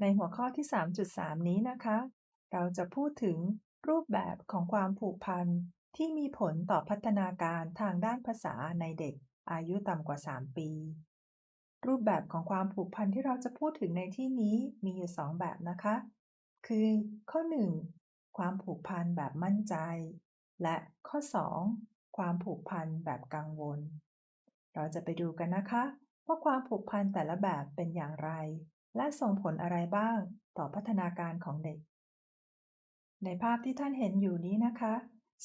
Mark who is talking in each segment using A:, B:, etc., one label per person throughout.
A: ในหัวข้อที่ 3.3 นี้นะคะ เราจะพูดถึงรูปแบบของความผูกพันที่มีผลต่อพัฒนาการทางด้านภาษาในเด็กอายุต่ำกว่า 3 ปี รูปแบบของความผูกพันที่เราจะพูดถึงในที่นี้มีอยู่ 2 แบบนะคะ คือข้อ 1 ความผูกพันแบบมั่นใจ และข้อ 2 ความผูกพันแบบกังวล เราจะไปดูกันนะคะ ว่าความผูกพันแต่ละแบบเป็นอย่างไร และส่งผลอะไรบ้างต่อพัฒนาการของเด็ก ในภาพที่ท่านเห็นอยู่นี้นะคะ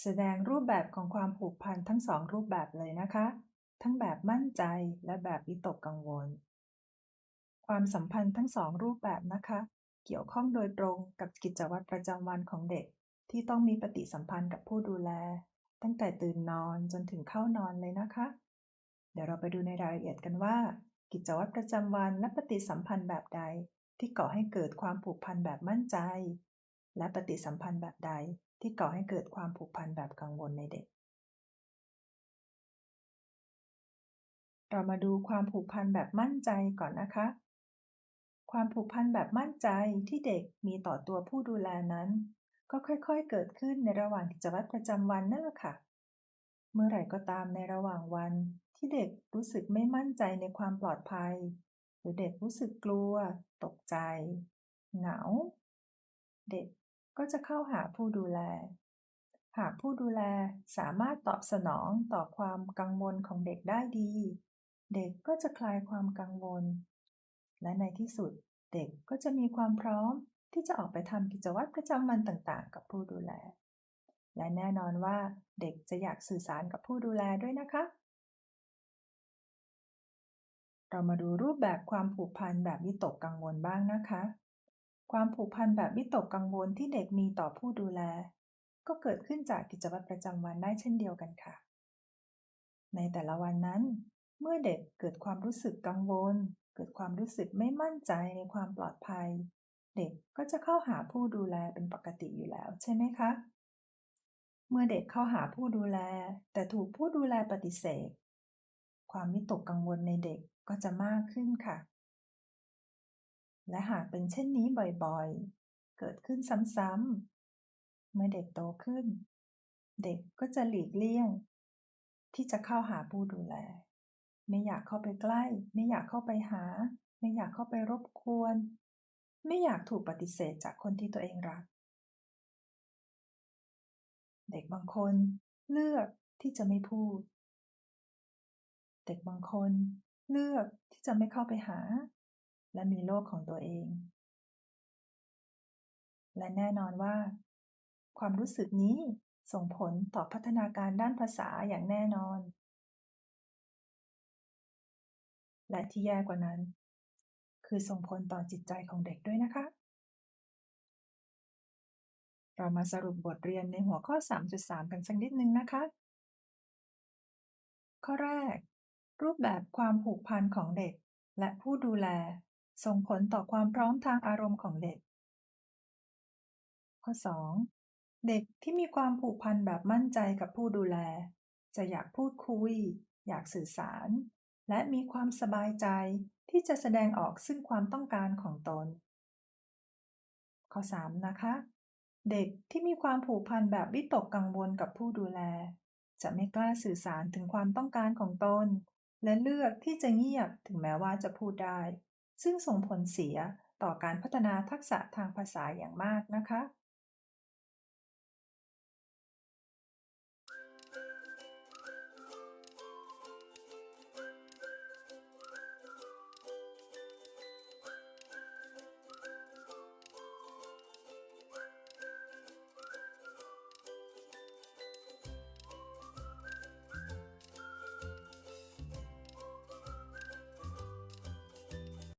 A: แสดงรูปแบบของความผูกพันทั้งสองรูปแบบเลยนะคะ ทั้งแบบมั่นใจและแบบวิตกกังวล ความสัมพันธ์ทั้งสองรูปแบบนะคะ เกี่ยวข้องโดยตรงกับกิจวัตรประจำวันของเด็ก ที่ต้องมีปฏิสัมพันธ์กับผู้ดูแล ตั้งแต่ตื่นนอนจนถึงเข้านอนเลยนะคะ เดี๋ยวเราไปดูในรายละเอียดกันว่า กิจวัตรประจำวันและปฏิสัมพันธ์แบบใดที่ก่อให้เกิดความผูกพันแบบมั่นใจ และปฏิสัมพันธ์แบบใดที่ก่อให้เกิดความผูกพันแบบกังวลในเด็ก เรามาดูความผูกพันแบบมั่นใจก่อนนะคะ ความผูกพันแบบมั่นใจที่เด็กมีต่อตัวผู้ดูแลนั้น ก็ค่อยๆเกิดขึ้นในระหว่างกิจวัตรประจำวันนั่นแหละค่ะ เมื่อไหร่ก็ตามในระหว่างวัน ที่เด็กรู้สึกไม่มั่นใจในความปลอดภัย หรือเด็กรู้สึกกลัว ตกใจ เหงา เด็กก็จะเข้าหาผู้ดูแล หากผู้ดูแลสามารถตอบสนองต่อความกังวลของเด็กได้ดี เด็กก็จะคลายความกังวล และในที่สุดเด็กก็จะมีความพร้อมที่จะออกไปทำกิจวัตรประจำวันต่างๆ กับผู้ดูแล และแน่นอนว่าเด็กจะอยากสื่อสารกับผู้ดูแลด้วยนะคะ เรามาดูรูปแบบความผูกพันแบบวิตกกังวลบ้างนะคะ ความผูกพันแบบวิตกกังวลที่เด็กมีต่อผู้ดูแล ก็เกิดขึ้นจากกิจวัตรประจำวันได้เช่นเดียวกันค่ะ ในแต่ละวันนั้น เมื่อเด็กเกิดความรู้สึกกังวล เกิดความรู้สึกไม่มั่นใจในความปลอดภัย เด็กก็จะเข้าหาผู้ดูแลเป็นปกติอยู่แล้วใช่ไหมคะ เมื่อเด็กเข้าหาผู้ดูแล แต่ถูกผู้ดูแลปฏิเสธ ความวิตกกังวลในเด็กก็จะมากขึ้นค่ะ และหากเป็นเช่นนี้บ่อยๆ เกิดขึ้นซ้ำๆ เมื่อเด็กโตขึ้น เด็กก็จะหลีกเลี่ยง ที่จะเข้าหาผู้ดูแล ไม่อยากเข้าไปใกล้ ไม่อยากเข้าไปหา ไม่อยากเข้าไปรบกวน ไม่อยากถูกปฏิเสธจากคนที่ตัวเองรัก เด็กบางคนเลือกที่จะไม่พูด ด็กบางคนเลือกที่จะไม่เข้าไปหา และมีโลกของตัวเอง และแน่นอนว่า ความรู้สึกนี้ส่งผลต่อพัฒนาการด้านภาษาอย่างแน่นอน และที่แย่กว่านั้น คือส่งผลต่อจิตใจของเด็กด้วยนะคะ เรามาสรุปบทเรียนในหัวข้อ 3.3 กันสักนิดนึงนะคะ ข้อแรก รูปแบบความผูกพันของเด็ก และผู้ดูแล ส่งผลต่อความพร้อมทางอารมณ์ของเด็ก ข้อ 2 เด็กที่มีความผูกพันแบบมั่นใจกับผู้ดูแล จะอยากพูดคุย อยากสื่อสาร และมีความสบายใจที่จะแสดงออกซึ่งความต้องการของตน ข้อ 3 นะคะ เด็กที่มีความผูกพันแบบวิตกกังวลกับผู้ดูแล จะไม่กล้าสื่อสารถึงความต้องการของตน และเลือกที่จะเงียบถึงแม้ว่าจะพูดได้ ซึ่งส่งผลเสียต่อการพัฒนาทักษะทางภาษาอย่างมากนะคะ